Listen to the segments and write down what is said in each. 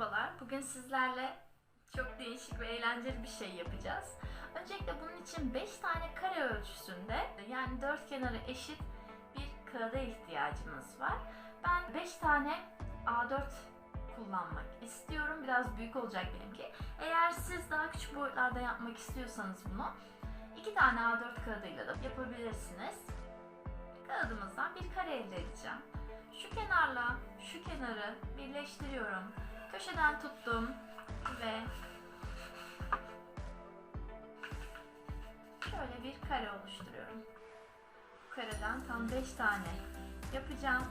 Merhabalar. Bugün sizlerle çok değişik ve eğlenceli bir şey yapacağız. Öncelikle bunun için 5 tane kare ölçüsünde yani dört kenarı eşit bir kağıda ihtiyacımız var. Ben 5 tane A4 kullanmak istiyorum. Biraz büyük olacak benimki. Eğer siz daha küçük boyutlarda yapmak istiyorsanız bunu 2 tane A4 kağıdıyla da yapabilirsiniz. Kağıdımızdan bir kare elde edeceğim. Şu kenarla şu kenarı birleştiriyorum. Köşeden tuttum ve şöyle bir kare oluşturuyorum. Bu kareden tam 5 tane yapacağım.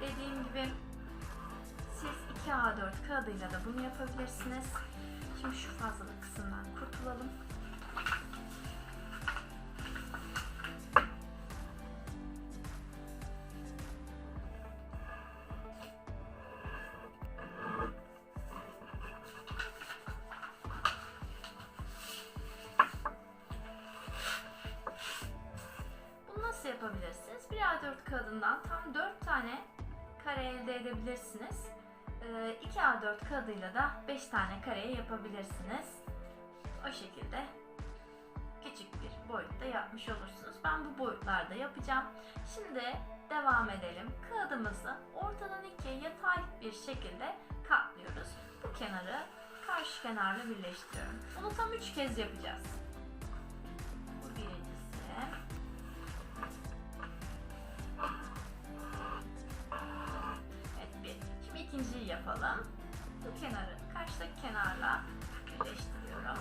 Dediğim gibi siz 2 A4 kağıdıyla da bunu yapabilirsiniz. Şimdi şu fazlalık kısımdan kurtulalım. A4 kağıdından tam 4 tane kare elde edebilirsiniz. 2 A4 kağıdıyla da 5 tane kareye yapabilirsiniz. O şekilde küçük bir boyutta yapmış olursunuz. Ben bu boyutlarda yapacağım. Şimdi devam edelim. Kağıdımızı ortadan ikiye yatay bir şekilde katlıyoruz. Bu kenarı karşı kenarla birleştiriyorum. Bunu tam 3 kez yapacağız. İkinciyi yapalım. Bu kenarı karşıdaki kenarla birleştiriyorum.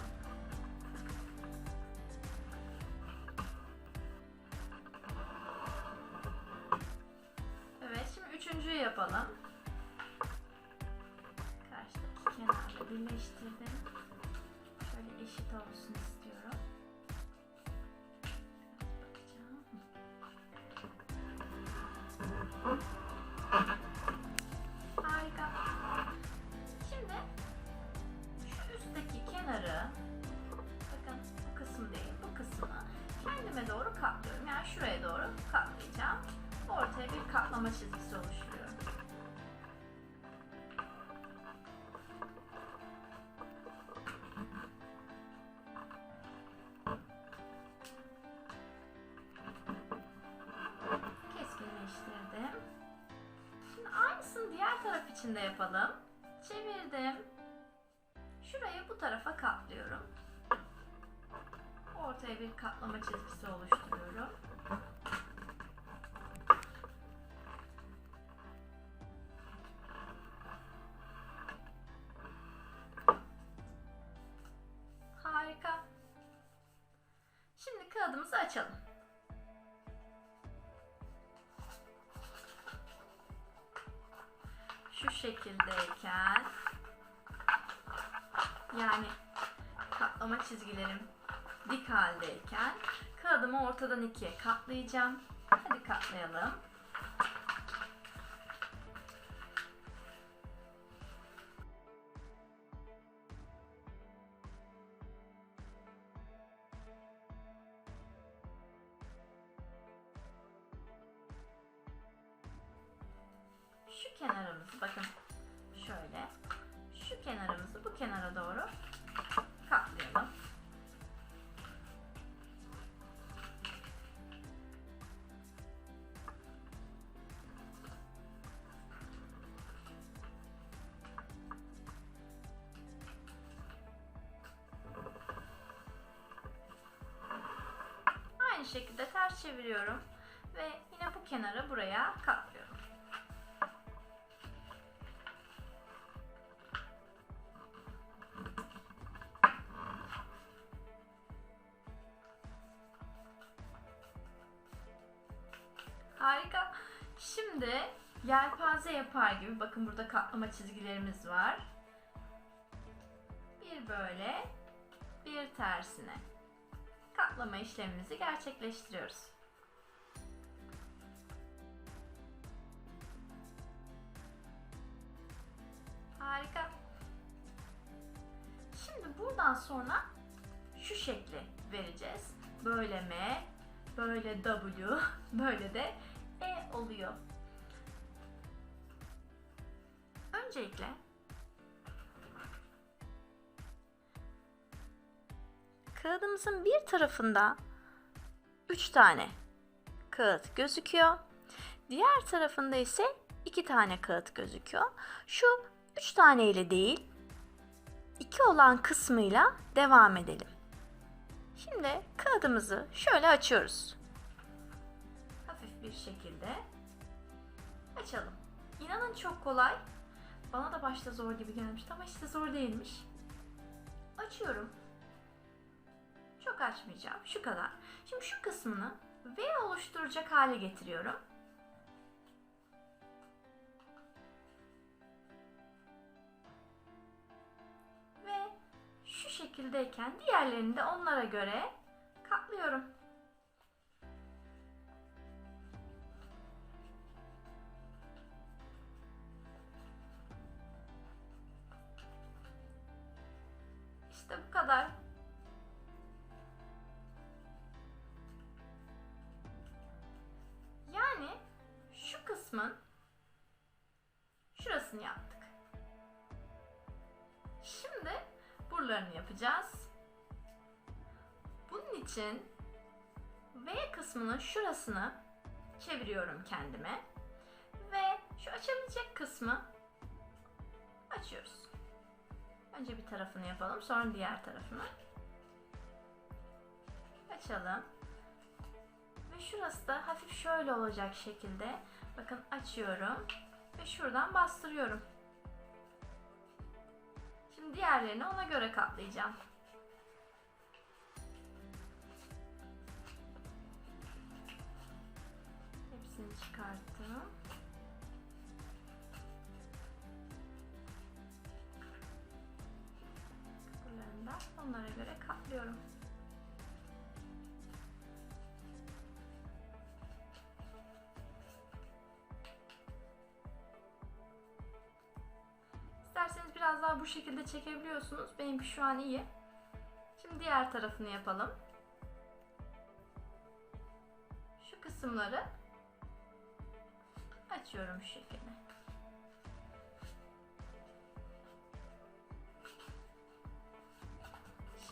Evet şimdi üçüncüyü yapalım. Karşıdaki kenarla birleştirdim. Şöyle eşit olsun istiyorum. Katlama çizgisi oluşturuyorum. Keskinleştirdim. Şimdi aynısını diğer taraf için de yapalım. Çevirdim. Şurayı bu tarafa katlıyorum. Ortaya bir katlama çizgisi oluşturuyorum. Şu şekildeyken yani katlama çizgilerim dik haldeyken kağıdımı ortadan ikiye katlayacağım. Hadi katlayalım. Kenarımızı bakın şöyle şu kenarımızı bu kenara doğru katlayalım. Aynı şekilde ters çeviriyorum ve yine bu kenara buraya katlıyorum. Yapar gibi bakın burada katlama çizgilerimiz var. Bir böyle, bir tersine. Katlama işlemimizi gerçekleştiriyoruz. Harika. Şimdi buradan sonra şu şekli vereceğiz. Böyle M, böyle W, böyle de E oluyor. Öncelikle kağıdımızın bir tarafında 3 tane kağıt gözüküyor. Diğer tarafında ise 2 tane kağıt gözüküyor. Şu 3 tane ile değil 2 olan kısmıyla devam edelim. Şimdi kağıdımızı şöyle açıyoruz. Hafif bir şekilde açalım. İnanın çok kolay. Bana da başta zor gibi gelmişti ama işte zor değilmiş. Açıyorum. Çok açmayacağım. Şu kadar. Şimdi şu kısmını V oluşturacak hale getiriyorum. Ve şu şekildeyken diğerlerini de onlara göre katlıyorum. İşte bu kadar. Yani şu kısmın şurasını yaptık. Şimdi buralarını yapacağız. Bunun için V kısmının şurasını çeviriyorum kendime. Ve şu açabilecek kısmı açıyoruz. Önce bir tarafını yapalım, sonra diğer tarafını. Açalım. Ve şurası da hafif şöyle olacak şekilde. Bakın açıyorum ve şuradan bastırıyorum. Şimdi diğerlerini ona göre katlayacağım. Hepsini çıkarttım. Onlara göre katlıyorum. İsterseniz biraz daha bu şekilde çekebiliyorsunuz. Benimki şu an iyi. Şimdi diğer tarafını yapalım. Şu kısımları açıyorum şu şekilde.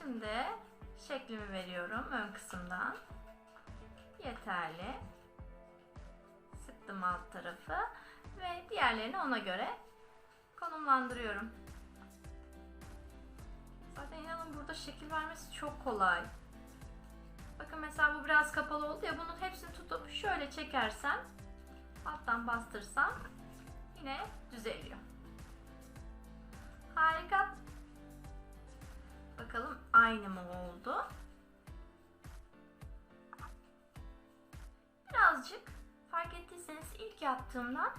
Şimdi şeklimi veriyorum ön kısımdan. Yeterli. Sıktım alt tarafı ve diğerlerini ona göre konumlandırıyorum. Zaten inanın burada şekil vermesi çok kolay. Bakın mesela bu biraz kapalı oldu ya bunun hepsini tutup şöyle çekersem alttan bastırsam yine düzeliyor. Harika. Bakalım aynı mı oldu? Birazcık fark ettiyseniz ilk yaptığımdan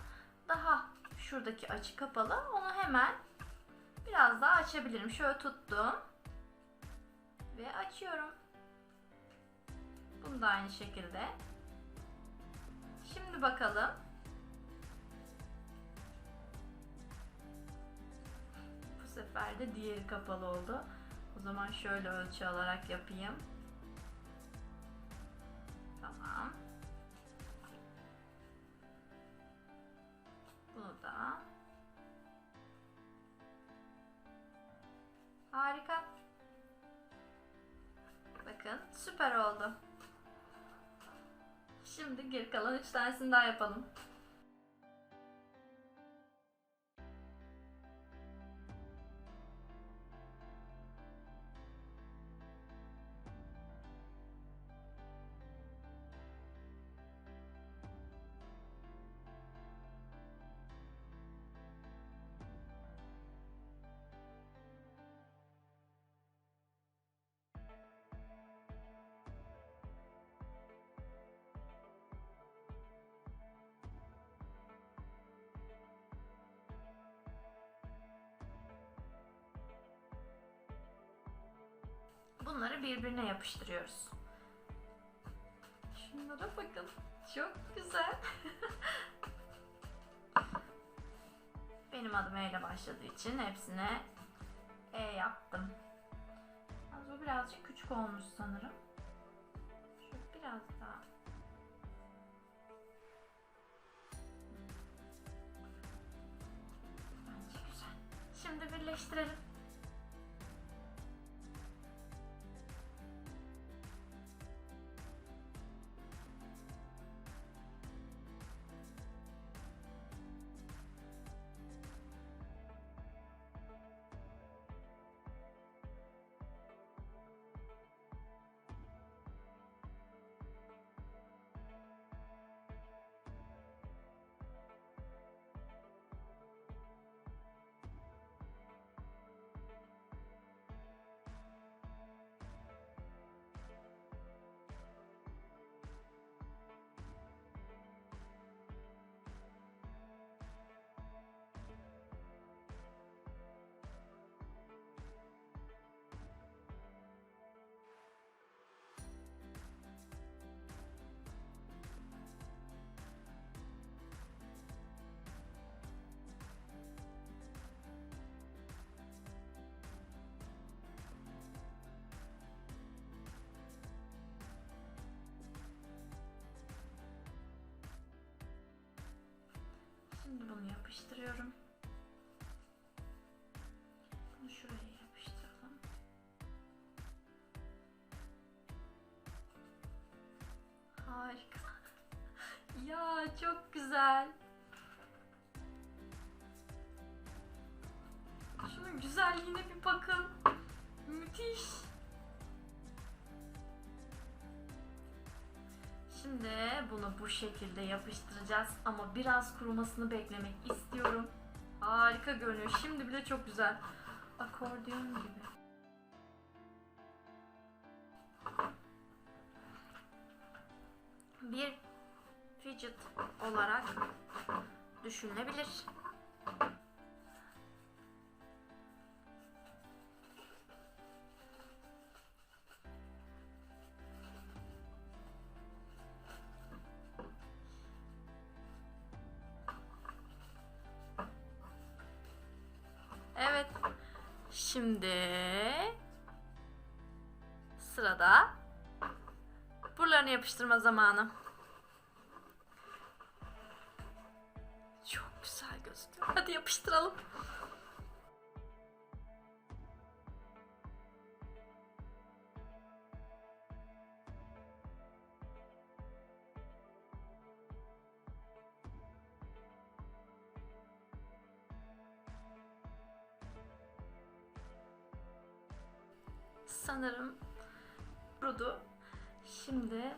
daha şuradaki açı kapalı. Onu hemen biraz daha açabilirim. Şöyle tuttum. Ve açıyorum. Bunu da aynı şekilde. Şimdi bakalım. Bu sefer de diğeri kapalı oldu. O zaman şöyle ölçü alarak yapayım. Tamam. Bunu da. Harika. Bakın süper oldu. Şimdi geri kalan 3 tanesini daha yapalım. Bunları birbirine yapıştırıyoruz. Şunlara bakın. Çok güzel. Benim adım E ile başladığı için hepsine E yaptım. Az bu birazcık küçük olmuş sanırım. Şöyle biraz daha. Bence birleştirelim. Şimdi bunu yapıştırıyorum. Bunu şuraya yapıştıralım. Harika. Ya çok güzel. Şunun güzelliğine bir bakın. Müthiş. Şimdi bunu bu şekilde yapıştıracağız ama biraz kurumasını beklemek istiyorum. Harika görünüyor. Şimdi bile çok güzel. Akordeon gibi. Bir fidget olarak düşünülebilir. Şimdi sırada buralarını yapıştırma zamanı. Çok güzel gözüküyor. Hadi yapıştıralım. Sanırım kurudu. Şimdi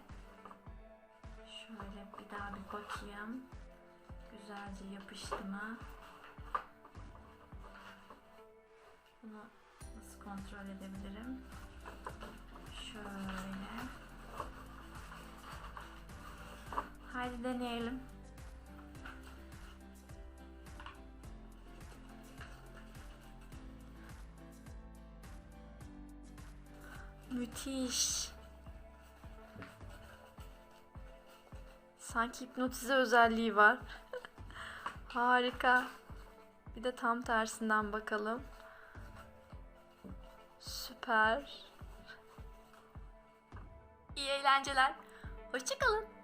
şöyle bir daha bir bakayım. Güzelce yapıştı mı? Bunu nasıl kontrol edebilirim? Şöyle. Haydi deneyelim. Müthiş. Sanki hipnotize özelliği var. Harika. Bir de tam tersinden bakalım. Süper. İyi eğlenceler. Hoşçakalın.